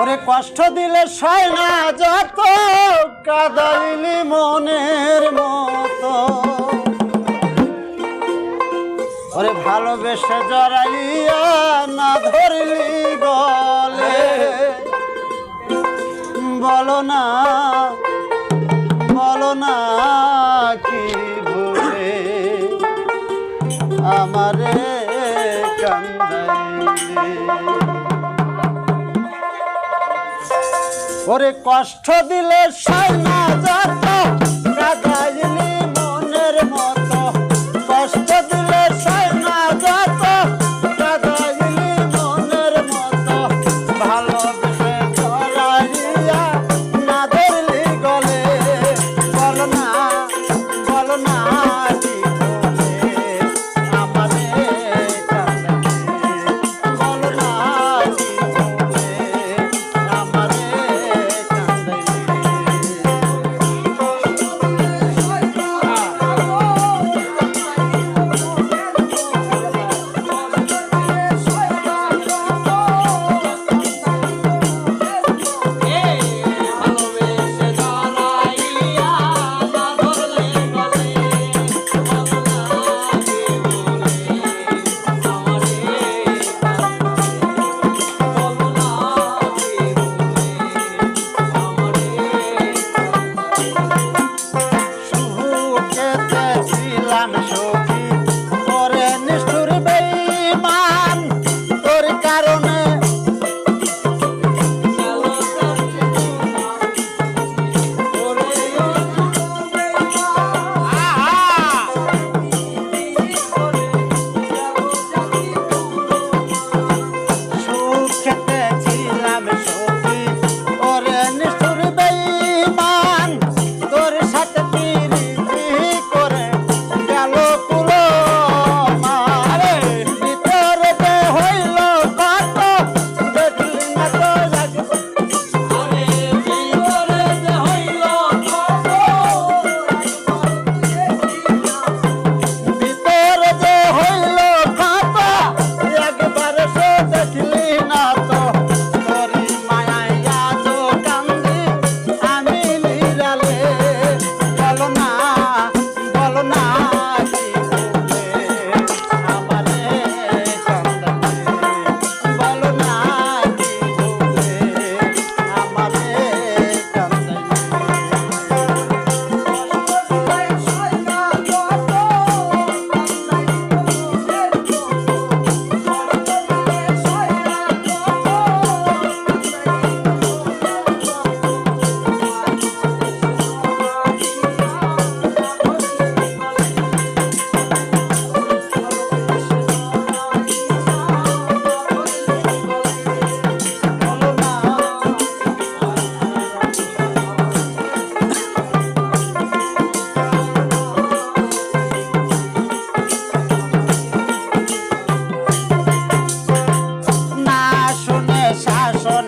ওরে কষ্ট দিলে সয় না যত, কাদাইলি মনের মতো। ওরে ভালোবেসে জড়াইয়া না ধরলি গলে। বলো না বলো না কি ভুলে আমারে কান্দাইলি। ওরে কষ্ট দিলে সাইনা যত কাদাইলি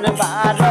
levar